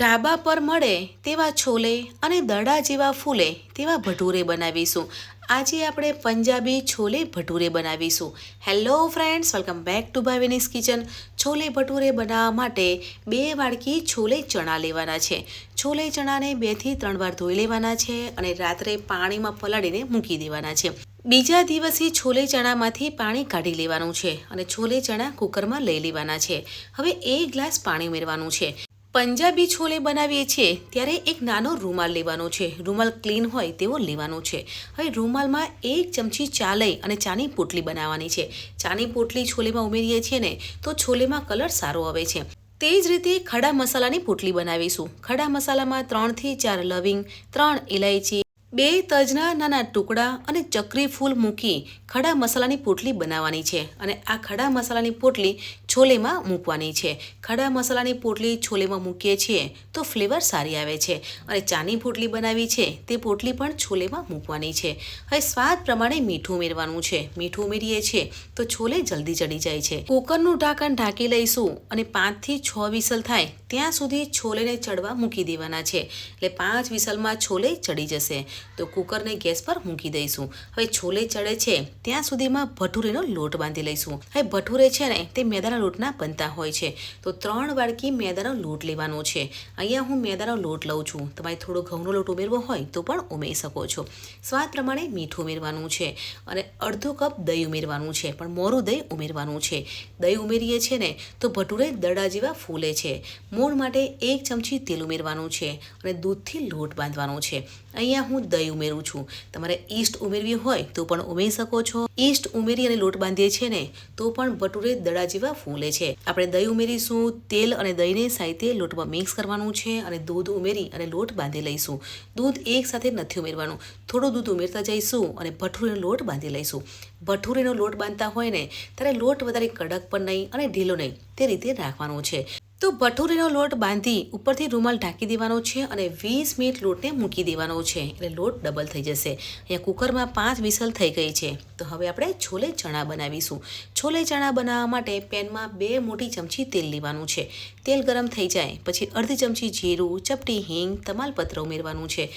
ઢાબા પર મળે તેવા છોલે અને દડા જેવા ફૂલે તેવા ભટુરે બનાવીશું. આજે આપણે પંજાબી છોલે ભટુરે બનાવીશું. Hello friends welcome back to Bhavini's kitchen chole bhature બનાવવા માટે બે વાડકી છોલે ચણા લેવાના છે. છોલે ચણાને બેથી ત્રણ વાર ધોઈ લેવાના છે અને રાત્રે પાણીમાં પલાળીને મૂકી દેવાના છે. બીજા દિવસે છોલે ચણામાંથી પાણી કાઢી લેવાનું છે અને છોલે ચણા કુકરમાં લઈ લેવાના છે. હવે એક ગ્લાસ પાણી ઉમેરવાનું છે. પંજાબી છોલે બનાવીએ છીએ, ત્યારે એક નાનો રૂમાલ લેવાનો છે. રૂમાલ ક્લીન હોય તેવો લેવાનો છે. હવે રૂમાલમાં એક ચમચી ચા લઈ અને ચાની પોટલી બનાવવાની છે. ચાની પોટલી છોલેમાં ઉમેરીએ છીએ ને, તો છોલેમાં કલર સારો આવે છે. તે જ રીતે ખડા મસાલાની પોટલી બનાવીશું. ખડા મસાલામાં ત્રણથી ચાર લવિંગ, ત્રણ ઇલાયચી બે તજના નાના ટુકડા અને ચક્રી ફૂલ મૂકી ખડા મસાલાની પોટલી બનાવવાની છે અને આ ખડા મસાલાની પોટલી છોલેમાં મૂકવાની છે. ખડા મસાલાની પોટલી છોલેમાં મૂકીએ છીએ તો ફ્લેવર સારી આવે છે અને ચાની પોટલી બનાવી છે તે પોટલી પણ છોલેમાં મૂકવાની છે. હવે સ્વાદ પ્રમાણે મીઠું ઉમેરવાનું છે. મીઠું ઉમેરીએ છીએ તો છોલે જલ્દી ચડી જાય છે. કુકરનું ઢાંકણ ઢાંકી લઈશું અને પાંચથી છ વિસલ થાય ત્યાં સુધી છોલેને ચડવા મૂકી દેવાના છે. એટલે પાંચ વિસલમાં છોલે ચડી જશે. તો કુકરને ગેસ પર મૂકી દઈશું. હવે છોલે ચડે છે, ત્યાં સુધીમાં ભટુરેનો લોટ બાંધી લઈશું. હવે ભટુરે છે ને, તે મેદાના લોટના બનતા હોય છે. તો ત્રણ વાડકી મેદાનો લોટ લેવાનો છે. અહીંયા હું મેદાનો લોટ લઉં છું. તમારે થોડો ઘઉંનો લોટ ઉમેરવો હોય તો પણ ઉમેરી શકો છો. સ્વાદ પ્રમાણે મીઠું ઉમેરવાનું છે અને અડધો કપ દહીં ઉમેરવાનું છે. પણ મોરું દહીં ઉમેરવાનું છે. દહીં ઉમેરીએ છીએ ને, તો ભટુરે દડા જેવા ફૂલે છે. મોણ માટે એક ચમચી તેલ ઉમેરવાનું છે અને દૂધથી લોટ બાંધવાનો છે. અહીંયા હું દહીં ઉમેરું છું. તમારે ઈસ્ટ ઉમેરવી હોય તો પણ ઉમેરી શકો છો. ઈસ્ટ ઉમેરી અને લોટ બાંધીએ છીએ ને, તો પણ ભટુરે દડા જેવા ફૂલે છે. આપણે દહીં ઉમેરીશું, તેલ અને દહીંને સાહિત્ય લોટમાં મિક્સ કરવાનું છે અને દૂધ ઉમેરી અને લોટ બાંધી લઈશું. દૂધ એક સાથે નથી ઉમેરવાનું. થોડું દૂધ ઉમેરતા જઈશું અને ભઠુરેનો લોટ બાંધી લઈશું. ભઠુરેનો લોટ બાંધતા હોય ને, ત્યારે લોટ વધારે કડક પણ નહીં અને ઢીલો નહીં. તે રીતે રાખવાનો છે. તો ભઠુરીનો લોટ બાંધી ઉપરથી રૂમાલ ઢાંકી દેવાનો છે અને વીસ મિનિટ લોટને મૂકી દેવાનો છે. એટલે લોટ ડબલ થઈ જશે. અહીંયા કુકરમાં પાંચ વિસલ થઈ ગઈ છે. તો હવે આપણે છોલે ચણા બનાવીશું. છોલે ચણા બનાવવા માટે પેનમાં બે મોટી ચમચી તેલ લેવાનું છે. તેલ ગરમ થઈ જાય. પછી અડધી ચમચી જીરું, ચપટી હિંગ, તમાલપત્ર ઉમેરવાનું છે.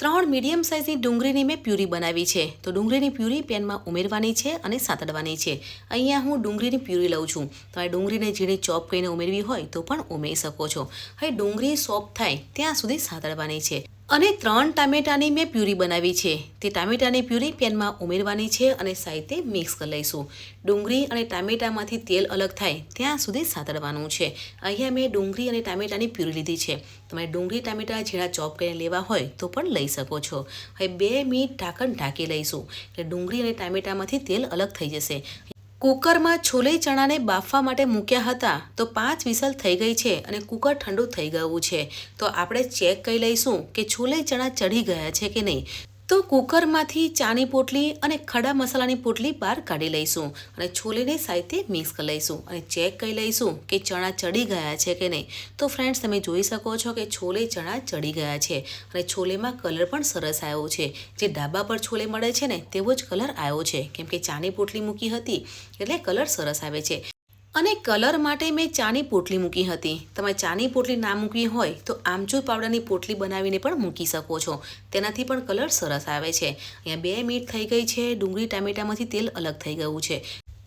ત્રણ મીડિયમ સાઇઝની ડુંગળીની મેં પ્યુરી બનાવી છે. તો ડુંગળીની પ્યુરી પેનમાં ઉમેરવાની છે અને સાતડવાની છે. અહીંયા હું ડુંગળીની પ્યુરી લઉં છું. તમારે ડુંગળીને ઝીણી ચોપ કરીને ઉમેરવી હોય તો પણ ઉમેરી શકો છો. હવે ડુંગળી સોફ્ટ થાય ત્યાં સુધી સાતડવાની છે. અને ત્રણ ટામેટાની મેં પ્યુરી બનાવી છે. તે ટામેટાની પ્યુરી પેનમાં ઉમેરવાની છે અને સાઈતે મિક્સ કરી લઈશું. ડુંગળી અને ટામેટામાંથી તેલ અલગ થાય ત્યાં સુધી સાતડવાનું છે. અહીંયા મેં ડુંગળી અને ટામેટાની પ્યુરી લીધી છે. તમારે ડુંગળી, ટામેટા ઝીણા ચોપ કરીને લેવા હોય તો પણ લઈ શકો છો. હવે બે મિનિટ ઢાંકણ ઢાંકી લઈશું. એટલે ડુંગળી અને ટામેટામાંથી તેલ અલગ થઈ જશે. કુકરમાં છોલે ચણાને બાફવા માટે મૂક્યા હતા તો પાંચ વિસલ થઈ ગઈ છે અને કુકર ઠંડુ થઈ ગયું છે. તો આપણે ચેક કરી લઈશું કે છોલે ચણા ચઢી ગયા છે કે નહીં. તો કુકરમાંથી ચાની પોટલી અને ખડા મસાલાની પોટલી બહાર કાઢી લઈશું અને છોલેને સાથે મિક્સ કરી લઈશું અને ચેક કરી લઈશું કે ચણા ચડી ગયા છે કે નહીં. તો ફ્રેન્ડ્સ, તમે જોઈ શકો છો કે છોલે ચણા ચડી ગયા છે અને છોલેમાં કલર પણ સરસ આવ્યો છે. જે ડાબા પર છોલે મળે છે ને, તેવો જ કલર આવ્યો છે. કેમ કે ચાની પોટલી મૂકી હતી, એટલે કલર સરસ આવે છે. અને કલર માટે મેં ચાની પોટલી મૂકી હતી. તમે ચાની પોટલી ના મૂકવી હોય તો આમચૂર પાવડરની પોટલી બનાવીને પણ મૂકી શકો છો. તેનાથી પણ કલર સરસ આવે છે. અહીંયા બે મિનિટ થઈ ગઈ છે, ડુંગળી, ટામેટામાંથી તેલ અલગ થઈ ગયું છે.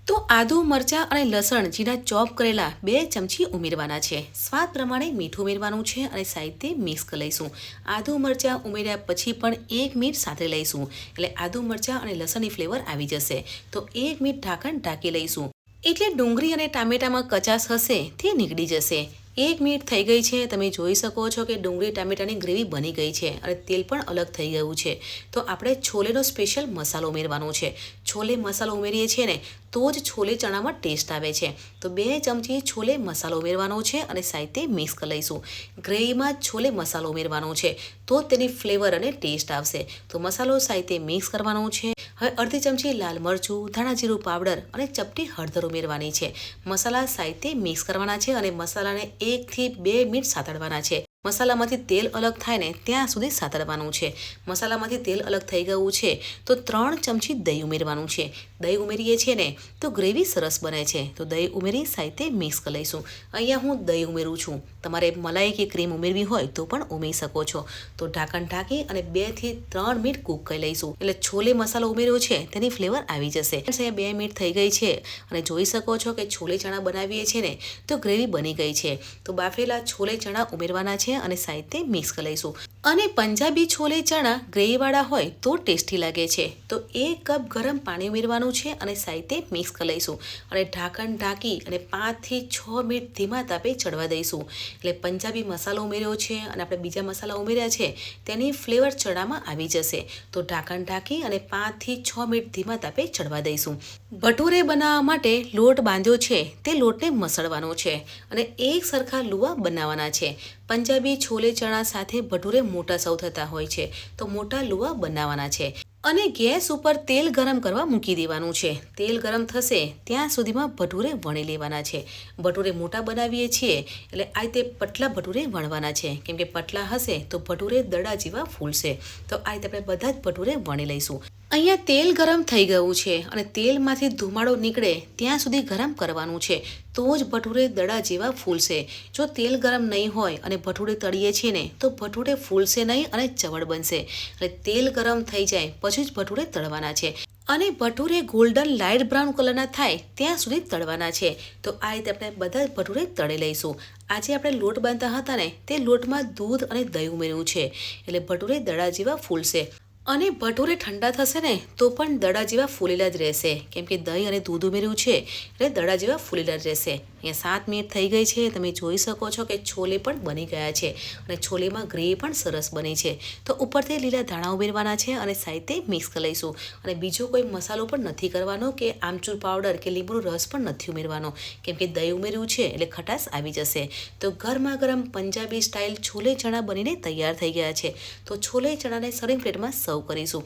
તો આદુ, મરચાં અને લસણ જીરા ચોપ કરેલા બે ચમચી ઉમેરવાના છે. સ્વાદ પ્રમાણે મીઠું ઉમેરવાનું છે અને સાહિત્ય મિક્સ કરી લઈશું. આદુ, મરચાં ઉમેર્યા પછી પણ એક મિનિટ સાથે લઈશું. એટલે આદુ, મરચાં અને લસણની ફ્લેવર આવી જશે. તો એક મિનિટ ઢાંકણ ઢાંકી લઈશું. એટલે ડુંગળી અને ટામેટામાં કચાશ હશે તે નીકળી જશે. એક મિનિટ થઈ ગઈ છે, તમે જોઈ શકો છો કે ડુંગળી ટામેટાની ગ્રેવી બની ગઈ છે અને તેલ પણ અલગ થઈ ગયું છે. તો આપણે છોલેનો સ્પેશિયલ મસાલો ઉમેરવાનો છે. છોલે મસાલો ઉમેરીએ છીએ ને, તો જ છોલે ચણામાં ટેસ્ટ આવે છે. તો બે ચમચી છોલે મસાલો ઉમેરવાનો છે અને સાહિત્ય મિક્સ કરી લઈશું. ગ્રેવીમાં છોલે મસાલો ઉમેરવાનો છે, તો તેની ફ્લેવર અને ટેસ્ટ આવશે. તો મસાલો સાહિત્ય મિક્સ કરવાનો છે હવે અડધી ચમચી લાલ મરચું, ધાણા જીરું પાવડર અને ચપટી હળદર ઉમેરવાની છે. મસાલા સાહિત્ય મિક્સ કરવાના છે અને મસાલાને એકથી બે મિનિટ સાતડવાના છે. મસાલામાંથી તેલ અલગ થાય ને ત્યાં સુધી સાતરવાનું છે. મસાલામાંથી તેલ અલગ થઈ ગયું છે તો ત્રણ ચમચી દહીં ઉમેરવાનું છે. દહીં ઉમેરીએ છીએ ને તો ગ્રેવી સરસ બને છે. તો દહીં ઉમેરી સાથે મિક્સ કરી લઈશું. અહીંયા હું દહીં ઉમેરું છું. તમારે મલાઈ કે ક્રીમ ઉમેરવી હોય તો પણ ઉમેરી શકો છો. તો ઢાંકણ ઢાંકી અને બેથી ત્રણ મિનિટ કૂક કરી લઈશું. એટલે છોલે મસાલો ઉમેર્યો છે તેની ફ્લેવર આવી જશે. બે મિનિટ થઈ ગઈ છે અને જોઈ શકો છો કે છોલે ચણા બનાવીએ છીએ ને તો ગ્રેવી બની ગઈ છે. તો બાફેલા છોલે ચણા ઉમેરવાના છે. અને સાથે મિક્સ કરી લઈશું અને પંજાબી છોલે ચણા ગ્રેવીવાળા હોય તો ટેસ્ટી લાગે છે. તો એક કપ ગરમ પાણી ઉમેરવાનું છે અને સાથે મિક્સ કરી લઈશું. અને ઢાંકણ ઢાંકી અને પાંચથી છ મિનિટ ધીમા તાપે ચડવા દઈશું. એટલે પંજાબી મસાલો ઉમેર્યો છે અને આપણે બીજા મસાલા ઉમેર્યા છે, તેની ફ્લેવર ચણામાં આવી જશે. તો ઢાંકણ ઢાંકી અને પાંચથી છ મિનિટ ધીમા તાપે ચડવા દઈશું. ભટુરે બનાવવા માટે લોટ બાંધ્યો છે. તે લોટને મસળવાનો છે અને એક સરખા લુવા બનાવવાના છે. પંજાબી છોલે ચણા સાથે ભટુરે મોટા સૌ થતા હોય છે, તો મોટા લુવા બનાવવાના છે. અને ગેસ ઉપર તેલ ગરમ કરવા મૂકી દેવાનું છે. તેલ ગરમ થશે, ત્યાં સુધીમાં ભટુરે વણી લેવાના છે. ભટુરે મોટા બનાવીએ છીએ, એટલે આ રીતે પટલા ભટુરે વણવાના છે. કેમ કે પટલા હશે, તો ભટુરે દડા જેવા ફૂલશે. તો આ રીતે આપણે બધા જ ભટુરે વણી લઈશું. અહીંયા તેલ ગરમ થઈ ગયું છે અને તેલમાંથી ધુમાડો નીકળે ત્યાં સુધી ગરમ કરવાનું છે. તો જ ભટુરે દડા જેવા ફૂલશે. જો તેલ ગરમ નહીં હોય અને ભટુરે તળીએ છીએ ને, તો ભટુરે ફૂલશે નહીં અને ચવડ બનશે. એટલે તેલ ગરમ થઈ જાય, પછી જ ભટુરે તળવાના છે. અને ભટુરે ગોલ્ડન લાઇટ બ્રાઉન કલરના થાય, ત્યાં સુધી તળવાના છે. તો આ રીતે આપણે બધા ભટુરે તળી લઈશું. આજે આપણે લોટ બાંધતા હતા ને, તે લોટમાં દૂધ અને દહીં ઉમેર્યું છે. એટલે ભટુરે દડા જેવા ફૂલશે. અને ભટુરે ઠંડા થશે ને, તો પણ દડા જેવા ફૂલેલા જ રહેશે. કેમ કે દહીં અને દૂધ ઉમેર્યું છે, એટલે દડા જેવા ફૂલેલા જ રહેશે. અહીંયા સાત મિનિટ થઈ ગઈ છે. તમે જોઈ શકો છો કે છોલે પણ બની ગયા છે અને છોલેમાં ગ્રે પણ સરસ બની છે. તો ઉપરથી લીલા ધાણા ઉમેરવાના છે અને સાહિત્ય મિક્સ કરી લઈશું. અને બીજો કોઈ મસાલો પણ નથી કરવાનો કે આમચૂર પાવડર કે લીંબુનો રસ પણ નથી ઉમેરવાનો. કેમ કે દહીં ઉમેર્યું છે એટલે ખટાશ આવી જશે. તો ગરમા ગરમ પંજાબી સ્ટાઇલ છોલે ચણા બનીને તૈયાર થઈ ગયા છે. તો છોલે ચણાને સર્વિંગ પ્લેટમાં સર્વ કરીશું.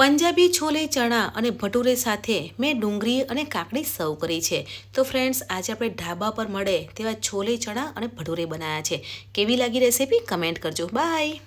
પંજાબી છોલે, ચણા અને ભટુરે સાથે મેં ડુંગળી અને કાકડી સર્વ કરી છે. તો ફ્રેન્ડ્સ આજે આપણે ઢાબા પર મળે તેવા છોલે, ચણા અને ભટુરે બનાવ્યા છે. કેવી લાગી રેસીપી કમેન્ટ કરજો. બાય